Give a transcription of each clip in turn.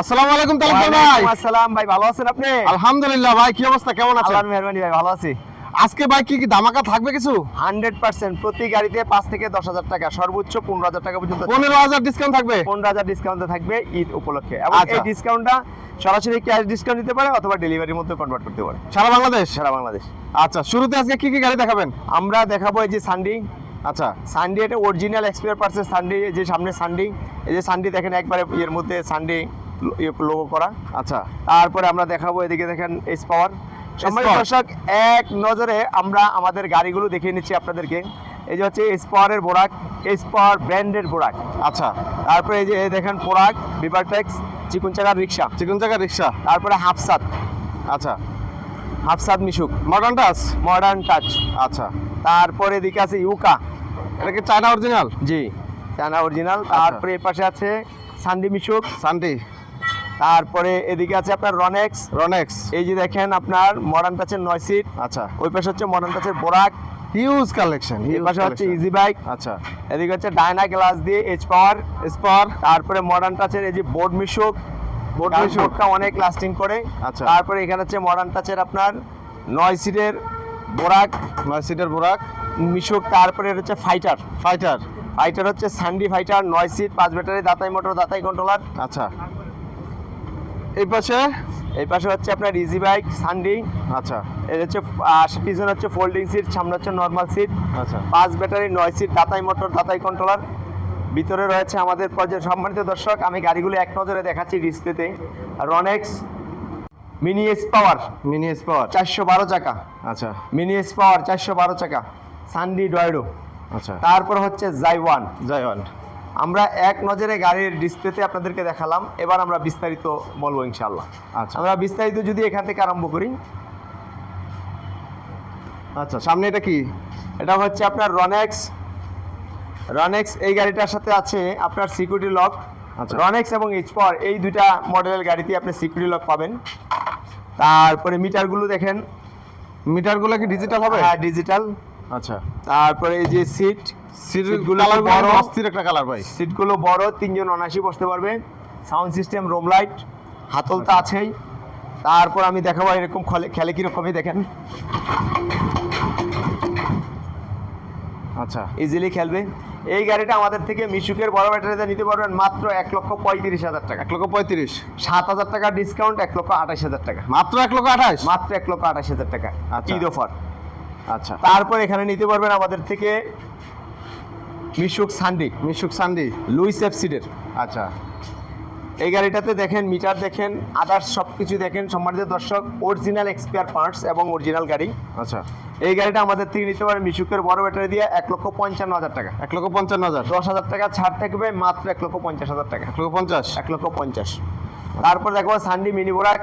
আসসালামু আলাইকুম তালুকদার ভাই। আসসালাম। ভাই ভালো আছেন আপনি? আলহামদুলিল্লাহ ভাই কি অবস্থা? কেমন আছেন? আল্লাহর মেহরবানি ভাই ভালো আছি। আজকে ভাই কি কি ধামাকা থাকবে কিছু? হান্ড্রেড পার্সেন্ট প্রতি গাড়িতে পাঁচ থেকে দশ হাজার টাকা সর্বোচ্চ পনেরো হাজার টাকা পর্যন্ত পনেরো হাজার ডিসকাউন্ট থাকবে? পনেরো হাজার ডিসকাউন্টে থাকবে ঈদ উপলক্ষে। এবং আচ্ছা। এই ডিসকাউন্টটা সরাসরি ক্যাশ ডিসকাউন্ট দিতে পারে অথবা ডেলিভারির মধ্যে কনভার্ট করতে পারে। সারা বাংলাদেশ? সারা বাংলাদেশ। আচ্ছা শুরুতে আজকে কি কি গাড়ি দেখাবেন? আমরা দেখাবো এই যে সানডি আচ্ছা সানডি এটা অরিজিনাল এক্সপিয়ার পার্সের সানডি যে সামনে সানডি এই যে সানডি দেখেন একবারে এর মধ্যে সানডি লোগো করা। আচ্ছা। তারপরে আমরা দেখাবো এদিকে দেখেন এস পাওয়ার সম্মানিত দর্শক এক নজরে আমরা আমাদের গাড়িগুলো দেখিয়ে নিচ্ছি আপনাদেরকে। এই যে হচ্ছে এস পাওয়ারের বোরাক এস পাওয়ার ব্র্যান্ডের বোরাক আচ্ছা। তারপরে এই যে দেখেন পোরাক বিভারটেক্স চিকুন চাকার রিক্সা চিকুন চাকা রিক্সা তারপরে হাফসাদ আচ্ছা। হাফসাদ Mishuk modern touch modern touch আচ্ছা। তারপরে এদিকে আছে ইউকা। এটা কি চায়না অরিজিনাল? জি চায়না অরিজিনাল। তারপরে এর পাশে আছে সান্ডি মিশুক। সানডি। তারপরে এদিকে আছে আপনার রনেক্স। রনেক্স। এই যে দেখেন আপনার মডার্ন টাচের নয় সিট আচ্ছা। ওই পাশে হচ্ছে মডার্ন টাচের বোরাক হিউজ কালেকশন এই পাশে হচ্ছে ইজি বাইক আচ্ছা। এদিকে হচ্ছে ডায়না গ্লাস দিয়ে এইচ পাওয়ার স্পার তারপরে মডার্ন টাচের এই যে বোর্ড মিশুক বোর্ড মিশুকটা অনেক লাস্টিং করে। আচ্ছা। তারপরে এখানে হচ্ছে মডার্ন টাচের আপনার নয় সিটের বোরাক নয় সিটের বুরাক মিশুক তারপরে হচ্ছে ফাইটার। ফাইটার। ফাইটার হচ্ছে স্যান্ডি ফাইটার নয় সিট পাঁচ ব্যাটারি দাতাই মোটর দাতাই কন্ট্রোলার। আচ্ছা। এই পাশে? এই পাশে হচ্ছে আপনার ইজি বাইক সান্ডি। আচ্ছা। এর হচ্ছে পিছনে হচ্ছে ফোল্ডিং সিট সামনে হচ্ছে নর্মাল সিট আচ্ছা। পাঁচ ব্যাটারি নয় সিট দাতাই মোটর দাতাই কন্ট্রোলার। ভিতরে রয়েছে আমাদের পর্যায়ে সম্মানিত দর্শক আমি গাড়িগুলো এক নজরে দেখাচ্ছি ডিসপ্লেতে রনেক্স মিনি এস পাওয়ার মিনি স্পার চারশো বারো চাকা। আচ্ছা। মিনি এস পাওয়ার চারশো বারো চাকা। সানডি ডয়েডো আচ্ছা। তারপর হচ্ছে জাইওয়ান জয়ওয়ান আমরা এক নজরে গাড়ির ডিসপ্লেতে আপনাদেরকে দেখালাম। এবার আমরা বিস্তারিত বলব ইনশাল্লাহ আচ্ছা। আমরা বিস্তারিত যদি এখান থেকে আরম্ভ করি। আচ্ছা সামনে এটা কি? এটা হচ্ছে আপনার রনেক্স রনেক্স এই গাড়িটার সাথে আছে আপনার সিকিউরিটি লক আচ্ছা। রনেক্স এবং এইচ পাওয়ার এই দুইটা মডেলের গাড়িতে আপনি সিকিউরিটি লক পাবেন। তারপরে মিটারগুলো দেখেন। মিটারগুলো কি ডিজিটাল হবে? হ্যাঁ ডিজিটাল আচ্ছা। তারপরে এই যে সিট সিটগুলো বড়। অস্থির একটা কালার ভাই। সিটগুলো বড় তিনজন অনাসি বসতে পারবে। সাউন্ড সিস্টেম রোম লাইট হাতল তো আছেই। তারপর আমি দেখাবো এরকম খলে খেলে কীরকমই দেখেন। আচ্ছা। ইজিলি খেলবে। এই গাড়িটা আমাদের থেকে মিশুকের বড় ব্যাটারিতে নিতে পারবেন মাত্র এক লক্ষ পঁয়ত্রিশ হাজার টাকা। এক লক্ষ পঁয়ত্রিশ? সাত হাজার টাকা ডিসকাউন্ট এক লক্ষ আঠাশ হাজার টাকা। মাত্র এক লক্ষ আঠাশ? মাত্র এক লক্ষ আঠাশ হাজার টাকা। আচ্ছা। ঈদ অফার। আচ্ছা। তারপর এখানে নিতে পারবেন আমাদের থেকে মিশুক সান্ডি। মিশুক সান্ডি। লুইস এফসিডের আচ্ছা। এই গাড়িটাতে দেখেন মিটার দেখেন আদার্স সব কিছু দেখেন সম্মানিত দর্শক অরিজিনাল এক্সপিয়ার পার্টস এবং অরিজিনাল গাড়ি। আচ্ছা। এই গাড়িটা আমাদের থেকে নিতে পারেন মিশুকের বড় ব্যাটারি দিয়ে এক লক্ষ পঞ্চান্ন হাজার টাকা। এক লক্ষ পঞ্চান্ন হাজার। দশ হাজার টাকা ছাড় থাকবে মাত্র এক লক্ষ পঞ্চাশ হাজার টাকা। এক লক্ষ পঞ্চাশ। এক লক্ষ পঞ্চাশ। তারপর দেখো সান্ডি মিনি বোরাক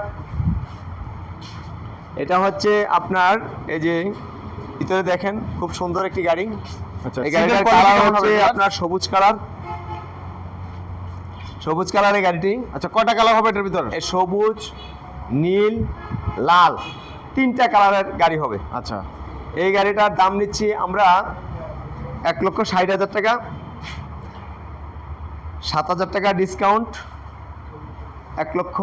এটা হচ্ছে আপনার এই যে ভিতরে দেখেন খুব সুন্দর একটি গাড়ি। আচ্ছা এই গাড়িটার কালার হচ্ছে আপনার সবুজ কালার সবুজ কালারের গাড়িটি। আচ্ছা কয়টা কালার হবে এটার ভিতর? সবুজ নীল লাল তিনটা কালারের গাড়ি হবে। আচ্ছা। এই গাড়িটার দাম নিচ্ছি আমরা এক লক্ষ ষাট হাজার টাকা। সাত হাজার টাকা ডিসকাউন্ট এক লক্ষ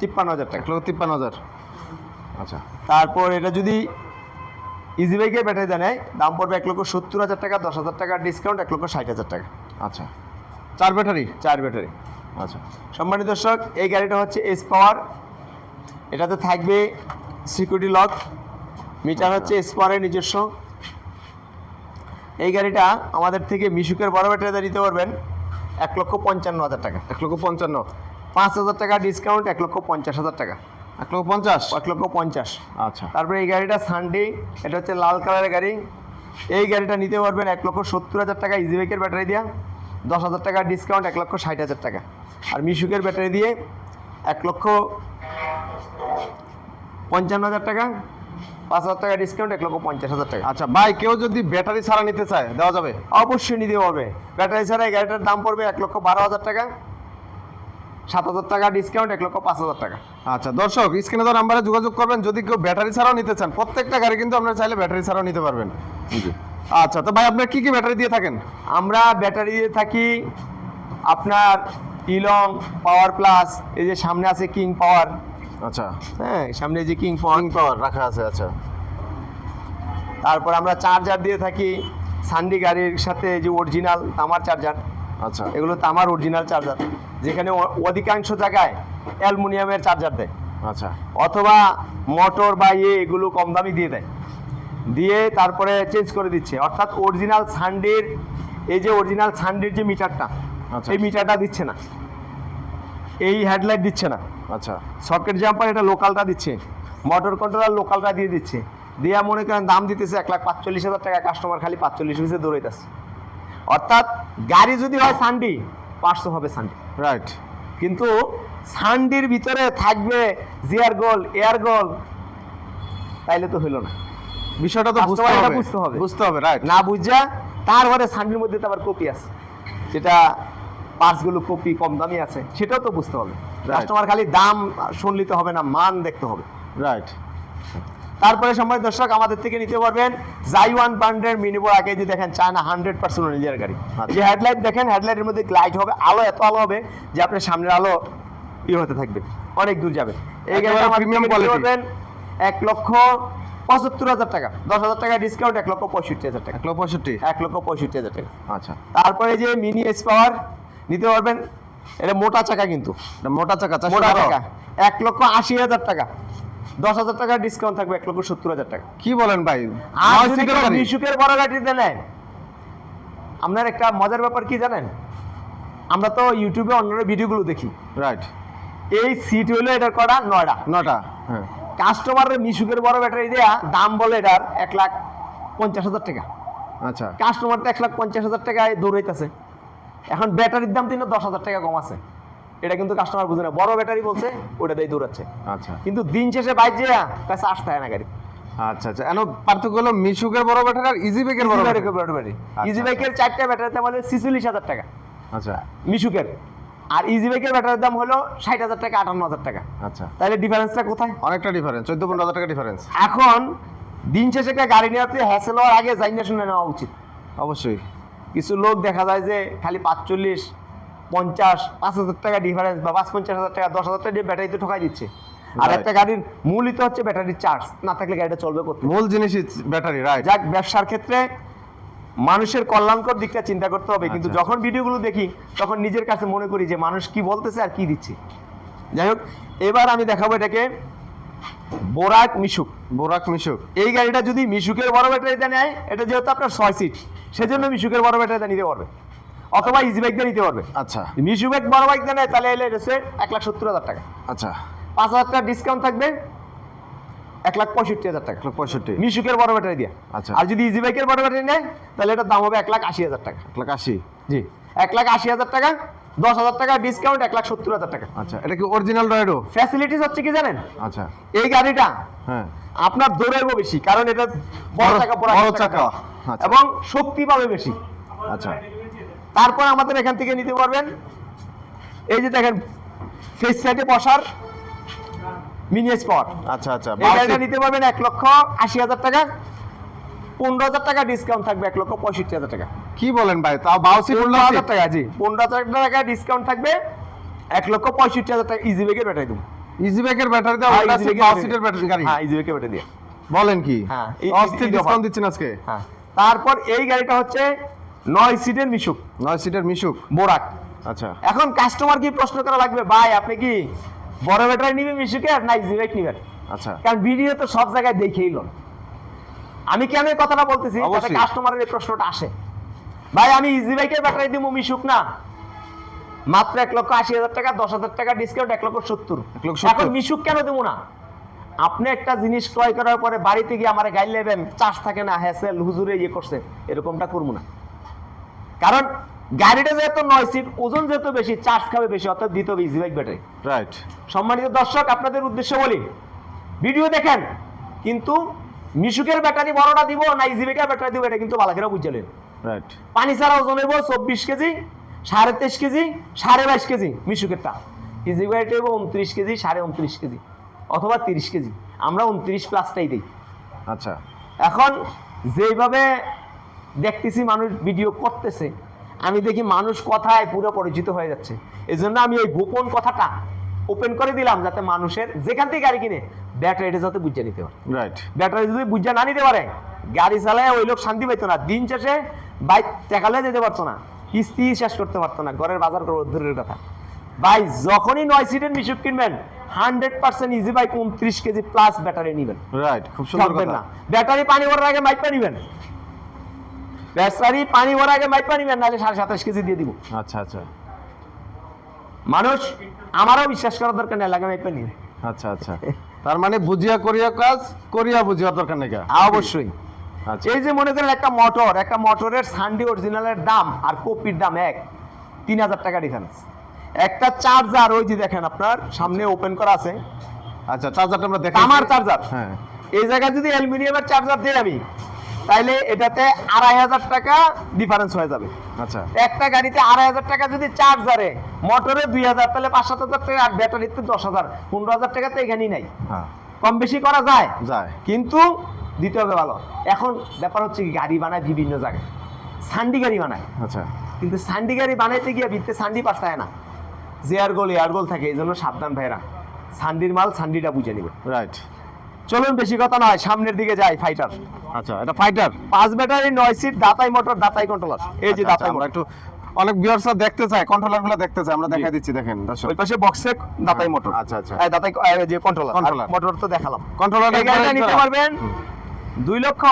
তিপ্পান্ন হাজার টাকা। এক লক্ষ তিপ্পান্ন হাজার। আচ্ছা। তারপর এটা যদি ইজি বাইকের ব্যাটারি দেয় দাম পড়বে এক লক্ষ সত্তর হাজার টাকা দশ হাজার টাকা ডিসকাউন্ট এক লক্ষ ষাট হাজার টাকা। আচ্ছা। চার ব্যাটারি? চার ব্যাটারি। আচ্ছা। সম্মানিত দর্শক এই গাড়িটা হচ্ছে এস পাওয়ার এটাতে থাকবে সিকিউরিটি লক মিটার হচ্ছে এস পাওয়ারের নিজস্ব। এই গাড়িটা আমাদের থেকে মিশুকের বড় ব্যাটারিতে নিতে পারবেন এক লক্ষ পঞ্চান্ন হাজার টাকা। এক লক্ষ পঞ্চান্ন। পাঁচ হাজার টাকা ডিসকাউন্ট এক লক্ষ পঞ্চাশ হাজার টাকা। এক লক্ষ পঞ্চাশ? এক লক্ষ পঞ্চাশ। আচ্ছা। তারপরে এই গাড়িটা সানডে এটা হচ্ছে লাল কালারের গাড়ি। এই গাড়িটা নিতে পারবেন এক লক্ষ সত্তর হাজার টাকা ইজি বাইকের ব্যাটারি দিয়া। দশ হাজার টাকা ডিসকাউন্ট এক লক্ষ ষাট হাজার টাকা। আর মিশুকের ব্যাটারি দিয়ে এক লক্ষ পঞ্চান্ন হাজার টাকা পাঁচ হাজার টাকা ডিসকাউন্ট এক লক্ষ পঞ্চাশ হাজার টাকা। আচ্ছা ভাই কেউ যদি ব্যাটারি ছাড়া নিতে চায় দেওয়া যাবে? অবশ্যই নিতে পারবে ব্যাটারি ছাড়া এই গাড়িটার দাম পড়বে এক লক্ষ বারো হাজার টাকা। সাত হাজার টাকা ডিসকাউন্ট এক লক্ষ পাঁচ হাজার টাকা। আচ্ছা দর্শক স্ক্রিনে তো নাম্বারে যোগাযোগ করবেন। যদি কেউ ব্যাটারি ছাড়াও নিতে চান প্রত্যেকটা গাড়ি কিন্তু আপনারা চাইলে ব্যাটারি ছাড়াও নিতে পারবেন। আচ্ছা তো ভাই আপনার কি কি ব্যাটারি দিয়ে থাকেন? আমরা ব্যাটারি দিয়ে থাকি আপনার ইলং পাওয়ার প্লাস এই যে সামনে আছে কিং পাওয়ার আচ্ছা। হ্যাঁ সামনে এই যে কিং পাওয়ার পাওয়ার রাখা আছে আচ্ছা। তারপর আমরা চার্জার দিয়ে থাকি সান্ডি গাড়ির সাথে এই যে অরিজিনাল তামার চার্জার আচ্ছা। এগুলো তামার অরিজিনাল চার্জার যেখানে অধিকাংশ জায়গায় অ্যালুমিনিয়ামের চার্জার দেয়। আচ্ছা। অথবা মোটর বা ইয়ে এগুলো কম দামি দিয়ে দেয়। দিয়ে তারপরে চেঞ্জ করে দিচ্ছে। অর্থাৎ অরিজিনাল সান্ডির এই যে অরিজিনাল সান্ডির যে মিটারটা আচ্ছা। এই মিটারটা দিচ্ছে না। এই হেডলাইট দিচ্ছে না। আচ্ছা। সকেট জাম্পার এটা লোকালটা দিচ্ছে। মোটর কন্ট্রোলার লোকালটা দিয়ে দিচ্ছে। দিয়ে মনে করেন দাম দিতেছে এক লাখ পাঁচচল্লিশ হাজার টাকা। কাস্টমার খালি পাঁচচল্লিশ পিসে দৌড়াইতেছে। অর্থাৎ গাড়ি যদি হয় সান্ডি পাঁচশো হবে সান্ডি। রাইট কিন্তু সান্ডির ভিতরে থাকবে জিয়ার গোল এয়ার গোল তাইলে তো হইল না। বিষয়টা তো বুঝতে হবে। বুঝতে হবে। বুঝতে হবে রাইট না বুঝা তারপরে সান্ডির মধ্যে তো আবার কপি আছে। যেটা পার্টসগুলো কপি কম দামি আছে সেটাও তো বুঝতে হবে। কাস্টমার খালি দাম শুনলিতে হবে না মান দেখতে হবে। রাইট তারপরে সময় দর্শক আমাদের থেকে নিতে পারবেন জাইওয়ান ব্র্যান্ডের মিনিবোর আগে যে দেখেন চায়না হান্ড্রেড পার্সেন্ট নিজের গাড়ি। আচ্ছা। যে হেডলাইট দেখেন হেডলাইটের মধ্যে লাইট হবে আলো এত আলো হবে যে আপনার সামনের আলো ইয়ে হতে থাকবে অনেক দূর যাবে। এই নিতে quality। পারবেন এক লক্ষ পঁচাত্তর হাজার টাকা দশ হাজার টাকা ডিসকাউন্ট এক লক্ষ পঁয়ষট্টি হাজার টাকা। এক লক্ষ পঁয়ষট্টি? এক লক্ষ পঁয়ষট্টি হাজার টাকা। আচ্ছা। তারপরে যে মিনি এস পাওয়ার নিতে পারবেন এটা মোটা চাকা কিন্তু। মোটা চাকা মোটা। টাকা এক লক্ষ আশি হাজার টাকা। দশ হাজার টাকা ডিসকাউন্ট থাকবে এক লক্ষ সত্তর হাজার টাকা। কি বলেন ভাই? আর? মিশুকের বড় গাড়িতে নেন আপনার একটা মজার ব্যাপার কি জানেন? আমরা তো ইউটিউবে অন্যান্য ভিডিওগুলো দেখি। রাইট এই সিট এটার কটা? নয়টা। নটা হ্যাঁ। কাস্টমারের মিশুকের বড় ব্যাটারি দেয়া দাম বলে এটার এক লাখ পঞ্চাশ হাজার টাকা। আচ্ছা। কাস্টমার তো এক লাখ পঞ্চাশ হাজার টাকায় দৌড়াইতেছে। এখন ব্যাটারির দাম তিন দশ হাজার টাকা কম আছে। এটা কিন্তু কাস্টমার বুঝে না। বড় ব্যাটারি বলছে ওটা দিয়ে দৌড়াচ্ছে। আচ্ছা। কিন্তু দিন শেষে বাইক যে কাছে আসতে হয় না গাড়ি। আচ্ছা আচ্ছা। এন পার্থক্য হলো মিশুকের বড় ব্যাটারি আর ইজি বেকের বড় ব্যাটারি। ব্যাটারি। আচ্ছা, ইজি বাইকের চারটা ব্যাটারির দাম হলো ছিচল্লিশ হাজার টাকা। আচ্ছা। মিশুকের। আর ইজি বাইকের ব্যাটারির দাম হলো ষাট হাজার টাকা আটান্ন হাজার টাকা। আচ্ছা। তাহলে ডিফারেন্সটা কোথায়? অনেকটা ডিফারেন্স চোদ্দ পনেরো হাজার টাকা ডিফারেন্স এখন দিন শেষে একটা গাড়ি নেওয়াতে হ্যাসেল হওয়ার আগে জাইনা শুনে নেওয়া উচিত। অবশ্যই। কিছু লোক দেখা যায় যে খালি পাঁচচল্লিশ পঞ্চাশ পাঁচ হাজার টাকা ডিফারেন্স বা পাঁচ পঞ্চাশ হাজার টাকা দশ হাজার টাকা দিয়ে ব্যাটারিতে ঠকাই দিচ্ছে। আর একটা গাড়ির মূলই তো হচ্ছে ব্যাটারির চার্জ না থাকলে গাড়িটা চলবে করতে মূল জিনিসই ব্যাটারি রাইট যাক ব্যবসার ক্ষেত্রে মানুষের কল্যাণকর দিকটা চিন্তা করতে হবে কিন্তু আচ্ছা। যখন ভিডিওগুলো দেখি তখন নিজের কাছে মনে করি যে মানুষ কি বলতেছে আর কি দিচ্ছে। যাই হোক এবার আমি দেখাবো এটাকে বোরাক মিশুক বোরাক মিশুক এই গাড়িটা যদি মিশুকের বড় ব্যাটারিতে নেয় এটা যেহেতু আপনার ছয় সিট সেজন্য মিশুকের বড় ব্যাটারিতে নিতে পারবে। অথবা ইজি বাইক দিয়ে নিতে পারবে। আচ্ছা। মিশু বাইক বড় বাইক দিয়ে নেয় তাহলে এলে এসে এক লাখ সত্তর হাজার টাকা। আচ্ছা। পাঁচ হাজার টাকা ডিসকাউন্ট থাকবে এক লাখ পঁয়ষট্টি হাজার টাকা। এক লক্ষ পঁয়ষট্টি। মিশুকের বড় ব্যাটারি দিয়ে। আচ্ছা। আর যদি ইজি বাইকের বড় ব্যাটারি নেয় তাহলে এটার দাম হবে এক লাখ আশি হাজার টাকা। এক লাখ আশি। জি এক লাখ আশি হাজার টাকা দশ হাজার টাকা ডিসকাউন্ট এক লাখ সত্তর হাজার টাকা। আচ্ছা এটা কি অরিজিনাল রাইডো ফ্যাসিলিটিস হচ্ছে কি জানেন? আচ্ছা। এই গাড়িটা হ্যাঁ। আপনার দৌড়াইবো বেশি কারণ এটা বড় চাকা বড় চাকা, আচ্ছা। এবং শক্তি পাবে বেশি। আচ্ছা। তারপর আমাদের এখান থেকে নিতে পারবেন। এই যে দেখেন ফেস সাইডে বসার মিনি পাওয়ার আচ্ছা আচ্ছা এই গাড়িটা নিতে পারবেন এক লক্ষ আশি হাজার টাকা। পনেরো হাজার টাকা ডিসকাউন্ট থাকবে এক লক্ষ পঁয়ষট্টি হাজার টাকা। কি বলেন ভাই তাও বাউসি পনেরো হাজার টাকা জি। পনেরো হাজার টাকা ডিসকাউন্ট থাকবে এক লক্ষ পঁয়ষট্টি হাজার টাকা। ইজি বেগের ব্যাটারি দেবো। ইজি বাইকের ব্যাটারি দাও ব্যাটারি গাড়ি। হ্যাঁ ইজি বেগের ব্যাটারি দিয়ে। বলেন কি? হ্যাঁ, অস্থির ডিসকাউন্ট দিচ্ছেন আজকে। হ্যাঁ তারপর এই গাড়িটা হচ্ছে নয় সিটের মিশুক। নয় সিটের মিশুক। বোরাক। আচ্ছা। এখন কাস্টমার কি প্রশ্ন করা লাগবে? ভাই আপনি কি বড় ব্যাটারি মিশুকের না ইজি বাইক নিবেন? আচ্ছা। কারণ ভিডিও তো সব জায়গায় দেখেই লোন আমি কেন এই কথাটা বলতেছি? যাতে কাস্টমারের এই প্রশ্নটা আসে। ভাই আমি ইজি বাইকের ব্যাটারি দিব মিশুক না। মাত্র এক লক্ষ আশি হাজার টাকা দশ হাজার টাকা ডিসকাউন্ট এক লক্ষ সত্তর। এখন মিশুক কেন দেবো না? আপনি একটা জিনিস ক্রয় করার পরে বাড়িতে গিয়ে আমার গাইড নেবেন চার্জ থাকে না হ্যাসেল হুজুরে ইয়ে করছে এরকমটা করব না। কারণ গাড়িটা যেহেতু নয় সিট ওজন যেহেতু বেশি চার্জ খাবে বেশি অর্থাৎ দিতে হবে ইজি বাইক ব্যাটারি রাইট সম্মানিত দর্শক আপনাদের উদ্দেশ্যে বলি ভিডিও দেখেন কিন্তু মিশুকের ব্যাটারি বড়টা দিব না ইজিবেকের ব্যাটারি দিব এটা কিন্তু বালাকেরা বুঝলেন রাইট পানি ছাড়া ওজন হইব চব্বিশ কেজি সাড়ে তেইশ কেজি সাড়ে বাইশ কেজি মিশুকেরটা। ইজিবেকটা হইব উনত্রিশ কেজি সাড়ে উনত্রিশ কেজি অথবা তিরিশ কেজি। আমরা উনত্রিশ প্লাসটাই দিই। আচ্ছা। এখন যেইভাবে দেখতেছি মানুষ ভিডিও করতেছে। আমি দেখি মানুষ কথায় পুরো পরিচিত হয়ে যাচ্ছে। এই জন্য আমি ওই গোপন কথাটা ওপেন করে দিলাম যাতে মানুষের যেখান থেকে গাড়ি কিনে ব্যাটারিটা যাতে বুঝে নিতে পারে। রাইট ব্যাটারি যদি বুঝে না নিতে পারে গাড়ি চালায় ওই লোক শান্তি পাইতো না। দিন শেষে বাইক টেকালে যেতে পারতো না। কিস্তি শেষ করতে পারতো না। ঘরের বাজার করব দূরের কথা। ভাই যখনই নয় সিটের মিশুক কিনবেন হান্ড্রেড পার্সেন্ট ইজি বাইক উনত্রিশ কেজি প্লাস ব্যাটারি নেবেন। রাইট খুব সুন্দর না। ব্যাটারি পানি ভরার আগে মাইপা নিবেন। ব্যাটারি পানি ভরা আগে মাইপা নিবেন নাহলে সাড়ে সাতাশ কেজি দিয়ে দিব। আচ্ছা আচ্ছা। মানুষ আমারও বিশ্বাস করার দরকার নেই লাগে মাইপা নিবে আচ্ছা আচ্ছা। তার মানে বুঝিয়া করিয়া কাজ করিয়া বুঝিয়া দরকার নেই? অবশ্যই। আচ্ছা। এই যে মনে করেন একটা মোটর একটা মোটরের সানডি অরিজিনালের দাম আর কপির দাম এক তিন হাজার টাকা ডিফারেন্স একটা চার্জার ওই যে দেখেন আপনার সামনে ওপেন করা আছে। আচ্ছা চার্জারটা আমরা দেখি আমার চার্জার হ্যাঁ। এই জায়গায় যদি অ্যালুমিনিয়ামের চার্জার দিই আমি তাইলে এটাতে আড়াই হাজার টাকা ডিফারেন্স হয়ে যাবে। আচ্ছা। একটা গাড়িতে আড়াই হাজার টাকা যদি চার্জারে মোটরে দুই হাজার তাহলে পাঁচ সাত হাজার টাকা আর ব্যাটারিতে দশ হাজার পনেরো হাজার টাকা তো এখানেই নাই। হ্যাঁ। কম বেশি করা যায়? যায়। কিন্তু দিতে হবে ভালো। এখন ব্যাপার হচ্ছে কি গাড়ি বানায় বিভিন্ন জায়গায়। সান্ডি গাড়ি বানায়। আচ্ছা। কিন্তু সান্ডি গাড়ি বানাইতে গিয়ে ভিতরে সান্ডি পাঠায় না। যে আর গোল এয়ার গোল থাকে এই জন্য সাবধান ভাইরা। সান্ডির মাল সান্ডিটা বুঝে নিবে। রাইট চলুন বেশি কথা নয় সামনের দিকে যাই ফাইটার আচ্ছা এটা ফাইটার পাঁচ ব্যাটারি নয় সিট দাতাই মোটর দাতাই কন্ট্রোলার এই যে দাতাই আচ্ছা, মোটর একটু অনেক ভিউয়ার্সরা দেখতে চায় কন্ট্রোলারগুলো দেখতে চায় আমরা দেখাই দিচ্ছি দেখেন দর্শক। ওই পাশে বক্সে দাতাই মোটর আচ্ছা, আচ্ছা। এই দাতাই যে কন্ট্রোলার। মোটর তো দেখালাম। কন্ট্রোলার গাড়িটা নিতে পারবেন? দুই লক্ষ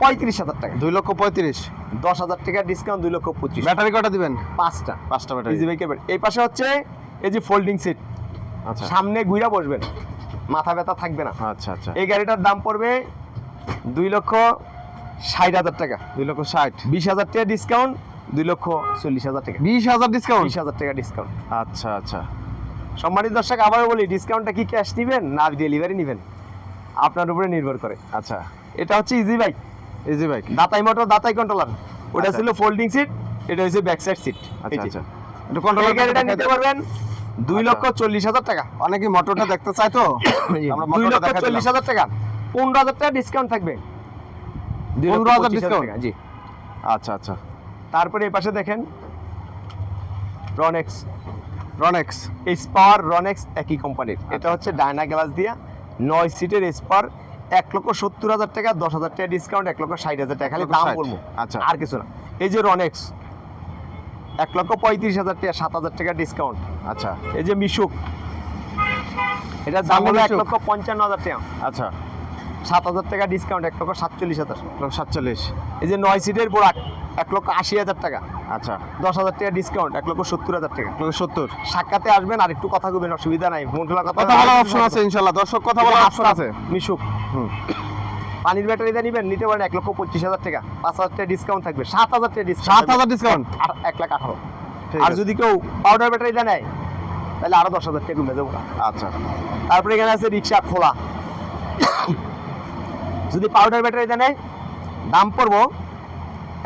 পঁয়ত্রিশ হাজার টাকা। দুই লক্ষ পঁয়ত্রিশ। দশ হাজার টাকা ডিসকাউন্ট দুই লক্ষ পঁচিশ। ব্যাটারি কটা দিবেন? পাঁচটা। পাঁচটা ব্যাটারি এই পাশে হচ্ছে এই যে ফোল্ডিং সিট আচ্ছা সামনে ঘুরা বসবেন। মাথা ব্যথা থাকবে না। আচ্ছা আচ্ছা। এই গাড়িটার দাম পড়বে দুই লক্ষ ষাট হাজার টাকা। দুই লক্ষ ষাট। বিশ হাজার টাকা ডিসকাউন্ট দুই লক্ষ চল্লিশ হাজার টাকা। বিশ হাজার ডিসকাউন্ট বিশ হাজার টাকা ডিসকাউন্ট আচ্ছা আচ্ছা। সম্মানিত দর্শক আবারও বলি ডিসকাউন্টটা কি ক্যাশ নেবেন না ডেলিভারি নেবেন? আপনার উপরে নির্ভর করে। আচ্ছা। এটা হচ্ছে ইজি বাইক ইজি বাইক দাতাই মোটর দাতাই কন্ট্রোলার ওটা আচ্ছা। ছিল ফোল্ডিং সিট এটা হচ্ছে ব্যাক সাইড সিট আচ্ছা। আচ্ছা এই কন্ট্রোলার গাড়িটা নিতে পারবেন? দুই আচ্ছা। লক্ষ চল্লিশ হাজার টাকা। অনেকে মোটরটা দেখতে চায় তো। দুই লক্ষ চল্লিশ হাজার টাকা। পনেরো হাজার টাকা ডিসকাউন্ট থাকবে। দুই লক্ষ 15,000 পঁচিশ discount? টাকা, জি। আচ্ছা আচ্ছা। তারপরে এই পাশে দেখেন। রনেক্স রনেক্স স্পার রনেক্স একই কোম্পানির এটা হচ্ছে ডায়না গ্লাস দিয়া। নয় সিটের স্পার এক লক্ষ সত্তর হাজার টাকা দশ হাজার টাকা ডিসকাউন্ট এক লক্ষ ষাট হাজার টাকা। খালি দাম বলব। আচ্ছা। আর কিছু না। এই যে রনেক্স এক লক্ষ পঁয়ত্রিশ হাজার টাকা সাত হাজার টাকা ডিসকাউন্ট আচ্ছা। এই যে মিশুক। এটা দাম হলো এক লক্ষ পঞ্চান্ন হাজার টাকা। আচ্ছা। সাত হাজার টাকা ডিসকাউন্ট এক লক্ষ সাতচল্লিশ হাজার। এক লক্ষ সাতচল্লিশ। এই যে নয় সিটের বোরাক এক লক্ষ আশি হাজার টাকা। আচ্ছা। দশ হাজার টাকা ডিসকাউন্ট এক লক্ষ সত্তর হাজার টাকা। এক লক্ষ সত্তর। সাক্ষাতে আসবেন আর একটু কথা কবেন অসুবিধা নাই। মন খোলা কথা কথা বলার অপশন আছে ইনশাল্লাহ দর্শক কথা বলার অপশন আছে। মিশুক। হুম। পানির ব্যাটারিটা নিবেন নিতে পারেন এক লক্ষ পঁচিশ হাজার টাকা। পাঁচ হাজার টাকা ডিসকাউন্ট থাকবে সাত হাজার টাকা ডিসকাউন্ট সাত হাজার ডিসকাউন্ট আর এক লাখ আঠারো। আর যদি কেউ পাউডার ব্যাটারিটা নেয় তাহলে আরও দশ হাজার টাকা কমে যাব। আচ্ছা। তারপরে এখানে আছে রিক্সা খোলা। যদি পাউডার ব্যাটারিটা নেয় দাম পড়ব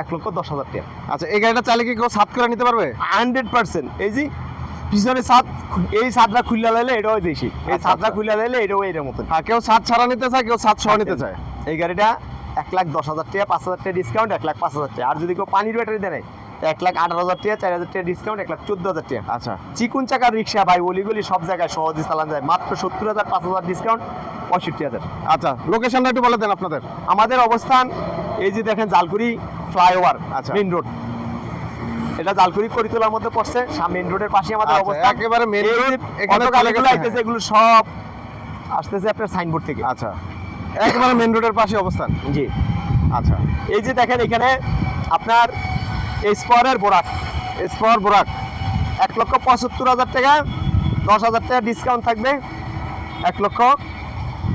এক লক্ষ দশ হাজার টাকা। আচ্ছা এই গাড়িটা চাইলে কি কেউ সাত করে নিতে পারবে? Hundred percent. এই যে পিছনে সাত এই ছাদটা খুললা লাইলে এটাও দেশি। এই আচ্ছা, ছাদটা আচ্ছা। খুললা লাইলে এটাও এটার মতো হ্যাঁ কেউ সাত ছাড়া নিতে চায় কেউ সাত সহ নিতে চায়। এই গাড়িটা এক লাখ দশ হাজার টাকা পাঁচ হাজার টাকা ডিসকাউন্ট এক লাখ পাঁচ হাজার টাকা। আর যদি কেউ পানির ব্যাটারি দেয় এক লাখ আঠারো হাজার টাকা চার হাজার টাকা ডিসকাউন্ট এক লাখ চোদ্দ হাজার টাকা। আচ্ছা। চিকুন চাকার রিক্সা ভাই অলিগলি সব জায়গায় সহজে চালান যায়। মাত্র সত্তর হাজার পাঁচ হাজার ডিসকাউন্ট পঁয়ষট্টি হাজার। আচ্ছা লোকেশনটা একটু বলে দেন আপনাদের। আমাদের অবস্থান এই যে দেখেন জালকুড়ি ফ্লাইওভার আচ্ছা। মেইন রোড এটা জালকুড়ি করিতলার মধ্যে পড়ছে মেন রোডের পাশে আমাদের আচ্ছা, অবস্থান। একেবারে road, যে এখানে গাড়িগুলো আইতেছে এগুলো সব আসতেছে আপনার সাইনবোর্ড থেকে। আচ্ছা। একেবারে মেন রোডের পাশে অবস্থান। জি। আচ্ছা এই যে দেখেন এখানে আপনার স্পরের বোরাক স্পর বোরাক এক লক্ষ পঁচাত্তর হাজার টাকা দশ হাজার টাকা ডিসকাউন্ট থাকবে এক লক্ষ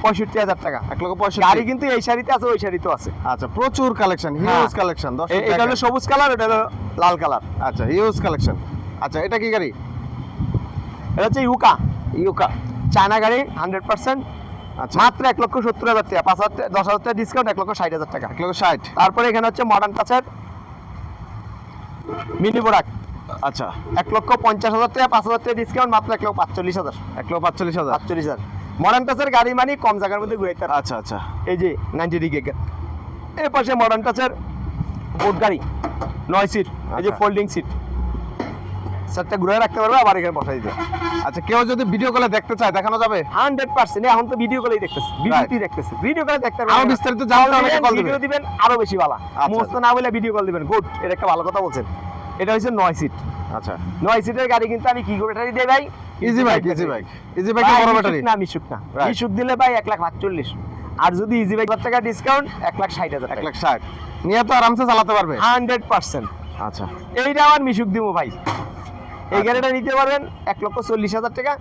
পঁয়ষট্টি হাজার টাকা। এক লক্ষ পঁয়ষট্টি। গাড়ি কিন্তু এই শাড়িতে আছে ওই শাড়িতেও আছে। আচ্ছা প্রচুর কালেকশন। হিউজ কালেকশন দশ এটা হলো সবুজ কালার এটা হলো লাল কালার আচ্ছা হিউজ কালেকশন আচ্ছা এটা কি গাড়ি? এটা হচ্ছে ইউকা। ইউকা। চায়না গাড়ি হান্ড্রেড পার্সেন্ট মাত্র এক লক্ষ সত্তর হাজার টাকা পাঁচ হাজার দশ হাজার টাকা ডিসকাউন্ট এক লক্ষ ষাট হাজার টাকা। এক লক্ষ ষাট। তারপরে এখানে হচ্ছে মডার্ন টাচের মিনি বোরাক আচ্ছা। এক লক্ষ পঞ্চাশ হাজার টাকা পাঁচ হাজার টাকা ডিসকাউন্ট মাত্র এক লক্ষ পাঁচচল্লিশ হাজার। এক লক্ষ পাঁচচল্লিশ হাজার। পাঁচচল্লিশ হাজার। মডার্ন টাচের গাড়ি মানে কম জায়গার মধ্যে পারে। আচ্ছা আচ্ছা। এই যে নাইনটি ডিগ্রি এই পাশে মডার্ন টাচের বোট গাড়ি নয় সিট এই যে আচ্ছা। ফোল্ডিং সিট চারটা ঘুরে রাখতে পারবে আবার এখানে বসাই দিতে আচ্ছা কেউ যদি ভিডিও কলে দেখতে চায় দেখানো যাবে? হান্ড্রেড পার্সেন্ট এখন তো ভিডিও কলেই দেখতেছে ভিডিওতেই দেখতেছে। ভিডিও কলে দেখতে আরও বিস্তারিত জানতে অনেকে দিবে। ভিডিও দিবেন আরও বেশি ভালো আচ্ছা। না বলে ভিডিও কল দিবেন। গুড এটা একটা ভালো কথা বলছেন। এটা হচ্ছে নয় সিট আচ্ছা। নয় সিটের গাড়ি কিন্তু আমি কি ব্যাটারি দেই ভাই? Easy bike easy bike easy bike বড় ব্যাটারি না মিশুক না. মিশুক দিলে ভাই এক লাখ পাঁচচল্লিশ আর যদি ইজি বাইক টাকা ডিসকাউন্ট এক লাখ ষাট হাজার এক টাকা। লাখ ষাট। নিয়ে তো আরামসে চালাতে পারবে। হান্ড্রেড পার্সেন্ট আচ্ছা। এইটা আমার মিশুক দিব ভাই। এই। গাড়িটা নিতে পারবেন এক লক্ষ চল্লিশ হাজার টাকা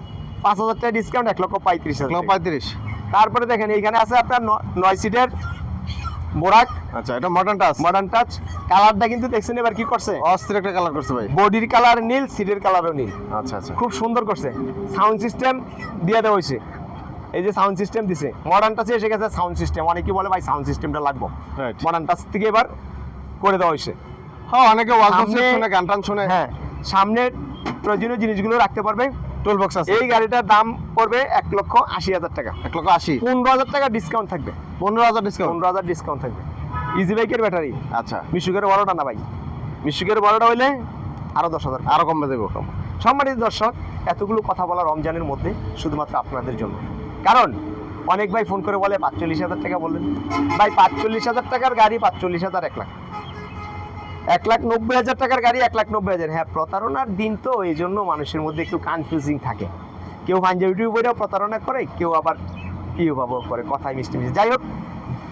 পাঁচ হাজার টাকা ডিসকাউন্ট এক লক্ষ পঁয়ত্রিশ হাজার পঁয়ত্রিশ। তারপরে দেখেন এইখানে আছে আপনার নয় সিটের বোরাক আচ্ছা এটা মডার্ন টাচ মডার্ন টাচ কালারটা কিন্তু দেখছেন এবার কি করছে? অস্থির একটা কালার করছে ভাই। বডির কালার নীল সিটের কালারও নীল। আচ্ছা আচ্ছা। খুব সুন্দর করছে। সাউন্ড সিস্টেম দিয়ে দেওয়া হয়েছে। এই যে সাউন্ড সিস্টেম দিছে। মডার্ন টাচে এসে গেছে সাউন্ড সিস্টেম অনেকে বলে ভাই সাউন্ড সিস্টেমটা লাগবে. মডার্ন টাচ থেকে এবার করে দেওয়া হয়েছে। হ্যাঁ অনেকে ওয়াজ শুনে গান টান শুনে। হ্যাঁ সামনে প্রয়োজনীয় জিনিসগুলো রাখতে পারবে। টোল বক্স আছে। এই গাড়িটার দাম পড়বে এক লক্ষ আশি হাজার টাকা। এক লক্ষ আশি? পনেরো হাজার টাকা ডিসকাউন্ট থাকবে। পনেরো হাজার ডিসকাউন্ট পনেরো হাজার ডিসকাউন্ট থাকবে। ইজি বাইকের ব্যাটারি আচ্ছা। মিশুকের বড়টা না ভাই মিশুকের বড়টা হইলে আরও দশ হাজার। আরও কমবে দেবো। সম্মানিত দর্শক এতগুলো কথা বলা রমজানের মধ্যে শুধুমাত্র আপনাদের জন্য। কারণ অনেক ভাই ফোন করে বলে পাঁচচল্লিশ হাজার টাকা বললেন। ভাই পাঁচচল্লিশ হাজার টাকার গাড়ি পাঁচচল্লিশ হাজার এক লাখ। এক লাখ নব্বই হাজার টাকার গাড়ি, এক লাখ নব্বই হাজার। হ্যাঁ প্রতারণার দিন তো, এই জন্য মানুষের মধ্যে একটু কনফিউজিং থাকে। কেউ পাঞ্জাবি টিউবেও প্রতারণা করে, কেউ আবার ইয়ে ভাবো করে, কথায় মিষ্টি মিষ্টি। যাই হোক,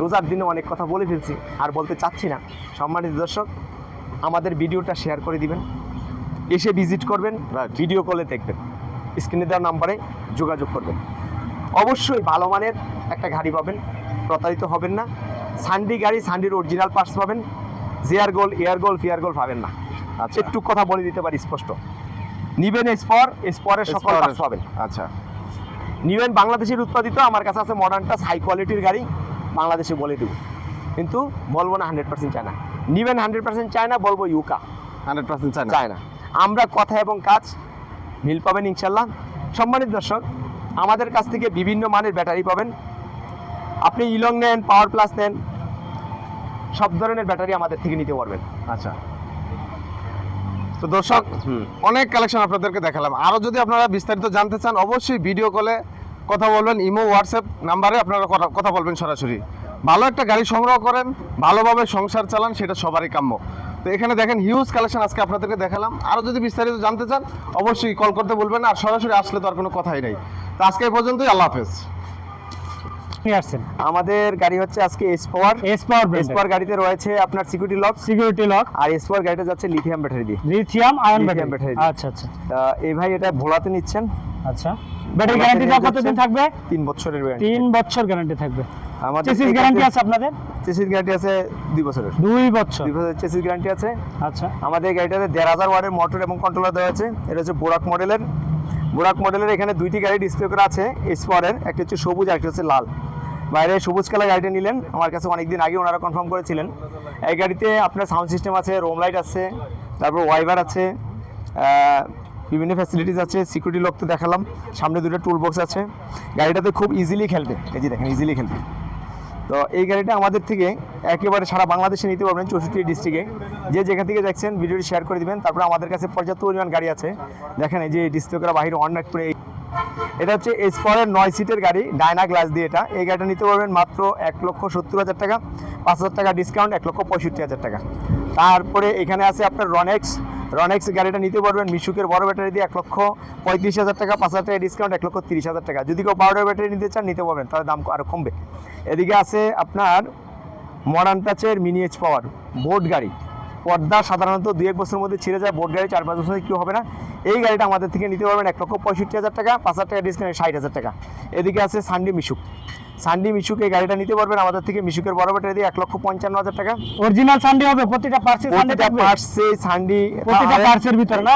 রোজার দিনে অনেক কথা বলে ফেলছি, আর বলতে চাচ্ছি না। সম্মানিত দর্শক, আমাদের ভিডিওটা শেয়ার করে দিবেন। এসে ভিজিট করবেন. ভিডিও কলে দেখবেন। স্ক্রিনে দেওয়া নাম্বারে যোগাযোগ করবেন। অবশ্যই ভালো মানের একটা গাড়ি পাবেন, প্রতারিত হবেন না। সান্ডি গাড়ি সান্ডির অরিজিনাল পার্টস পাবেন। জিয়ার গোল এয়ার গোল ফিয়ার গোল পাবেন না। আচ্ছা। একটু কথা বলে দিতে পারি স্পষ্ট। নিবেন স্পর স্পরের সকল পার্টস পাবেন। আচ্ছা। নিবেন বাংলাদেশের উৎপাদিত আমার কাছে আছে মডার্ন টাচ হাই কোয়ালিটির গাড়ি বাংলাদেশে বলে দেবো। কিন্তু বলব না হান্ড্রেড পার্সেন্ট চায় না নিবেন হান্ড্রেড পার্সেন্ট চায় না বলব ইউকা। হান্ড্রেড পার্সেন্ট চাই না চায় না আমরা কথা এবং কাজ মিল পাবেন ইনশাল্লাহ। সম্মানিত দর্শক আমাদের কাছ থেকে বিভিন্ন মানের ব্যাটারি পাবেন। আপনি ইলং নেন পাওয়ার প্লাস নেন সব ধরনের ব্যাটারি আমাদের থেকে নিতে পারবেন। আচ্ছা। তো দর্শক অনেক কালেকশন আপনাদেরকে দেখালাম। আরও যদি আপনারা বিস্তারিত জানতে চান অবশ্যই ভিডিও কলে কথা বলবেন ইমো হোয়াটসঅ্যাপ নাম্বারে আপনারা কথা- কথা বলবেন সরাসরি। ভালো একটা গাড়ি সংগ্রহ করেন ভালোভাবে সংসার চালান সেটা সবারই কাম্য। তো এখানে দেখেন হিউজ কালেকশন আজকে আপনাদেরকে দেখালাম। আরও যদি বিস্তারিত জানতে চান অবশ্যই কল করতে বলবেন আর সরাসরি আসলে তো আর কোনো কথাই নেই। তো আজকে এই পর্যন্তই আল্লাহ হাফেজ। নিয়ে আসছেন? আমাদের গাড়ি হচ্ছে আজকে S power S power S power গাড়িতে রয়েছে আপনার সিকিউরিটি লক সিকিউরিটি লক আর এস পাওয়ার গাড়িটা যাচ্ছে লিথিয়াম ব্যাটারি দিয়ে। লিথিয়াম আয়ন ব্যাটারি আচ্ছা আচ্ছা। এই ভাই এটা ভোলাতে নিচ্ছেন। আচ্ছা। ব্যাটারি গ্যারান্টিটা কতদিন থাকবে? তিন বছরের গ্যারান্টি তিন বছর গ্যারান্টি থাকবে। আমাদের চেসিস গ্যারান্টি আছে আপনাদের? চেসিস গ্যারান্টি আছে দুই বছরের। দুই বছর। দুই বছরের চেসিস গ্যারান্টি আছে। আচ্ছা। আমাদের গাড়িটাতে দেড় হাজার ওয়ার্ডের মোটর এবং কন্ট্রোলার দেওয়া আছে। এটা হচ্ছে বোরাক মডেলের বোরাক মডেলের এখানে দুইটি গাড়ি ডিসপ্লে করা আছে স্পরের একটি হচ্ছে সবুজ একটি হচ্ছে লাল। বাইরে সবুজ কালার গাড়িটা নিলেন, আমার কাছে অনেক দিন আগে ওনারা কনফার্ম করেছিলেন। এই গাড়িতে আপনার সাউন্ড সিস্টেম আছে রোম লাইট আছে, তারপর ওয়াইবার আছে বিভিন্ন ফ্যাসিলিটিস আছে সিকিউরিটি লক তো দেখালাম, সামনে দুটো টুল বক্স আছে। গাড়িটাতে খুব ইজিলি খেলবে, এই যে দেখেন ইজিলি খেলবে। তো এই গাড়িটা আমাদের থেকে একেবারে সারা বাংলাদেশে নিতে পারবেন চৌষট্টি ডিস্ট্রিক্টে যে যেখান থেকে দেখছেন, ভিডিওটি শেয়ার করে দিবেন, তারপরে আমাদের কাছে পর্যাপ্ত পরিমাণ গাড়ি আছে। দেখেন এই যে ডিসপ্লে করা বাহিরে অনেক করে এটা হচ্ছে এসপরের নয় সিটের গাড়ি, ডায়না গ্লাস দিয়ে এটা। এই গাড়িটা নিতে পারবেন মাত্র এক লক্ষ সত্তর হাজার টাকা, পাঁচ হাজার টাকা ডিসকাউন্ট এক লক্ষ পঁয়ষট্টি হাজার টাকা। তারপরে এখানে আছে আপনার রনেক্স রনেক্স গাড়িটা নিতে পারবেন, মিশুকের বড় ব্যাটারি দিয়ে এক লক্ষ পঁয়ত্রিশ হাজার টাকা, পাঁচ হাজার টাকা ডিসকাউন্ট এক লক্ষ তিরিশ হাজার টাকা। যদি কেউ পাউডার ব্যাটারি নিতে চান, নিতে পারবেন, তাহলে দাম আরও কমবে। এদিকে আছে আপনার মডার্ন টাচের মিনি এইচ পাওয়ার বোট গাড়ি। পর্দা সাধারণত দুই এক বছরের মধ্যে ছেড়ে যায় বোট গাড়ি চার পাঁচ বছরে কেউ হবে না? এই গাড়িটা আমাদের থেকে নিতে পারবেন এক লক্ষ পঁয়ষট্টি হাজার টাকা পাঁচ হাজার টাকা ডিসকাউন্ট ষাট হাজার টাকা। এদিকে আছে সান্ডি মিশুক। সান্ডি মিশুক এই গাড়িটা নিতে পারবেন আমাদের থেকে মিশুকের বড় ব্যাটারি দিয়ে এক লক্ষ পঞ্চান্ন হাজার টাকা। অরিজিনাল সানডে হবে প্রতিটা পার্সে সানডে প্রতিটা পার্টসে সান্ডি প্রতিটা পার্টসের ভিতরে না?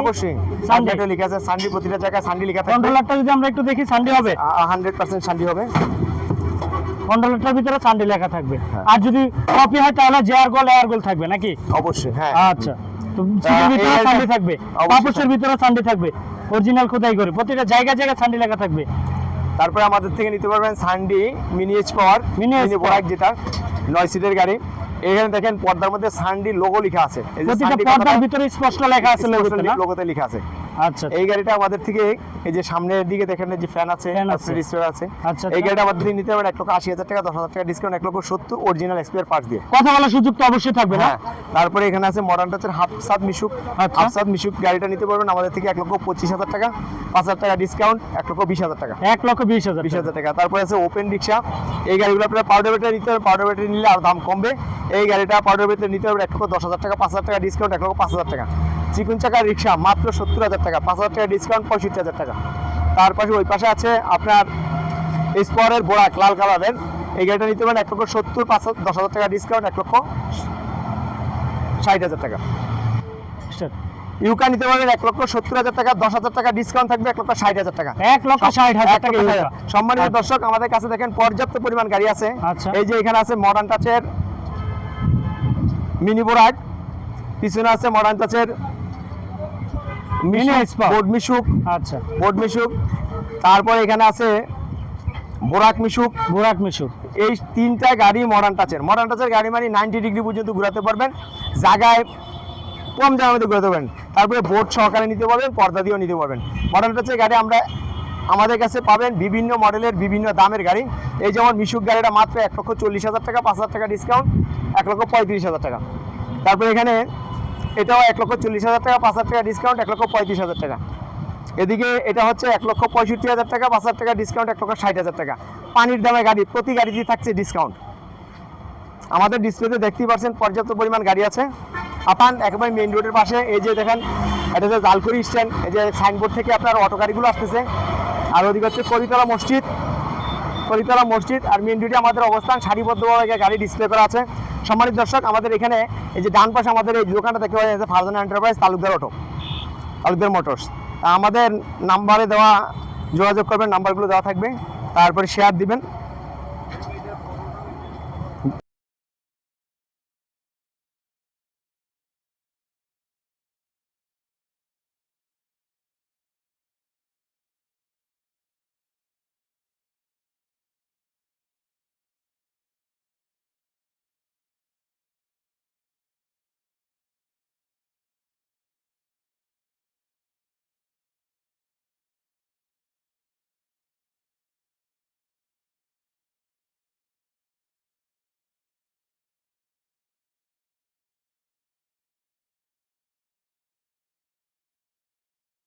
অবশ্যই সানডে। লেখা আছে সান্ডি প্রতিটা জায়গায় সান্ডি লেখা থাকবে কন্ট্রোলারটা যদি আমরা একটু দেখি সানডে হবে। হান্ড্রেড পার্সেন্ট সান্ডি হবে। কন্ট্রোলারটার ভিতরে সানডে লেখা থাকবে। হ্যাঁ। আর যদি কপি হয় তাহলে জেআর গোল এয়ার গোল থাকবে নাকি? অবশ্যই হ্যাঁ। আচ্ছা। তো সিটের ভিতরে সানডে থাকবে। অবশ্যই। ভিতরে সানডে থাকবে। অরিজিনাল খোদাই করে? প্রতিটা জায়গা জায়গায় সানডে লেখা থাকবে। তারপরে আমাদের থেকে নিতে পারবেন Sandy mini H power mini যেটা নয় সিটের গাড়ি। এখানে দেখেন পর্দার মধ্যে সানডি লোগো লেখা আছে। প্রতিটা পর্দার ভিতরে স্পষ্ট লেখা আছে লোগোতে লেখা আছে। আচ্ছা এই গাড়িটা আমাদের থেকে এই যে সামনের দিকে দেখেন যে ফ্যান আছে। ডিসপ্লে আছে। আচ্ছা, এই আচ্ছা। গাড়িটা আমাদের থেকে নিতে পারেন এক লক্ষ আশি হাজার টাকা দশ হাজার টাকা ডিসকাউন্ট এক লক্ষ সত্তর অরিজিনাল এক্সপিয়ার পার্টস দিয়ে। কথা বলার সুযোগ তো অবশ্যই থাকবে না? হ্যাঁ তারপরে এখানে আছে মডার্ন টাচের হাফ সাত মিশুক। আচ্ছা। হাফ সাত মিশুক গাড়িটা নিতে পারবেন আমাদের থেকে এক লক্ষ পঁচিশ হাজার টাকা পাঁচ হাজার টাকা ডিসকাউন্ট এক লক্ষ বিশ হাজার টাকা। এক লক্ষ বিশ হাজার বিশ হাজার টাকা। তারপরে আছে ওপেন রিক্সা এই গাড়িগুলো আপনার পাউডার ব্যাটারি নিতে হবে পাউডার ব্যাটারি নিলে আর দাম কমবে। এই গাড়িটা পাউডার ব্যাটারি নিতে হবে এক লক্ষ দশ হাজার টাকা পাঁচ হাজার টাকা ডিসকাউন্ট এক লক্ষ পাঁচ হাজার টাকা। চিকুন চাকার রিক্সা মাত্র সত্তর হাজার টাকা। পাঁচ হাজার টাকা ডিসকাউন্ট পঁয়ষট্টি হাজার টাকা। তার পাশে ওই পাশে আছে আপনার স্পরের বোরাক লাল কালারের। এই গাড়িটা নিতে পারেন এক লক্ষ সত্তর পাঁচ দশ হাজার টাকা ডিসকাউন্ট এক লক্ষ ষাট হাজার টাকা। ইউকা নিতে পারবেন এক লক্ষ সত্তর হাজার টাকা দশ হাজার টাকা ডিসকাউন্ট থাকবে এক লক্ষ ষাট হাজার টাকা। এক লক্ষ ষাট হাজার টাকা। সম্মানিত আচ্ছা। দর্শক আমাদের কাছে দেখেন পর্যাপ্ত পরিমাণ গাড়ি আছে। আচ্ছা। এই যে এখানে আছে মডার্ন টাচের মিনি বোরাক। পিছনে আছে মডার্ন টাচের Espa। মিশুক আচ্ছা। বোর্ড মিশুক। তারপর এখানে আছে বোরাক মিশুক। বুরাক মিশু এই তিনটা গাড়ি মডার্ন টাচের মডার্ন টাচের গাড়ি মানে নাইনটি ডিগ্রি পর্যন্ত ঘুরাতে পারবেন জায়গায় কম জায়গার মধ্যে ঘুরাতে পারবেন। তারপরে বোর্ড সহকারে নিতে পারবেন পর্দা দিয়েও নিতে পারবেন। মডার্ন টাচের গাড়ি আমরা আমাদের কাছে পাবেন বিভিন্ন মডেলের বিভিন্ন দামের গাড়ি। এই যেমন মিশুক গাড়িটা মাত্র এক লক্ষ চল্লিশ হাজার টাকা পাঁচ হাজার টাকা ডিসকাউন্ট এক লক্ষ পঁয়ত্রিশ হাজার টাকা। তারপরে এখানে এটাও এক লক্ষ চল্লিশ হাজার টাকা, পাঁচ হাজার টাকা ডিসকাউন্ট এক লক্ষ পঁয়ত্রিশ হাজার টাকা। এদিকে এটা হচ্ছে এক লক্ষ পঁয়ষট্টি হাজার টাকা, পাঁচ হাজার টাকা ডিসকাউন্ট এক লক্ষ ষাট হাজার টাকা। পানির দামে গাড়ি, প্রতি গাড়িতেই থাকছে ডিসকাউন্ট আমাদের ডিসপ্লেতে দেখতেই পাচ্ছেন, পর্যাপ্ত পরিমাণ গাড়ি আছে। আপান একেবারে মেইন রোডের পাশে, এই যে দেখেন, এটা হচ্ছে জালকুড়ি স্ট্যান্ড এই যে সাইনবোর্ড থেকে আপনার অটো গাড়িগুলো আসতেছে। আর ওদিকে হচ্ছে কলিতলা মসজিদ। কলিতলা মসজিদ, আর মেইন রোডে আমাদের অবস্থান সারিবদ্ধভাবে গাড়ি ডিসপ্লে করা আছে। সম্মানিত দর্শক, আমাদের এখানে এই যে ডান পাশে আমাদের এই দোকানটা দেখতে পাওয়া যাচ্ছে Farzana enterprise Talukdar auto Talukdar motors আমাদের নাম্বারে দেওয়া যোগাযোগ করবেন নাম্বারগুলো দেওয়া থাকবে। তারপরে শেয়ার দিবেন।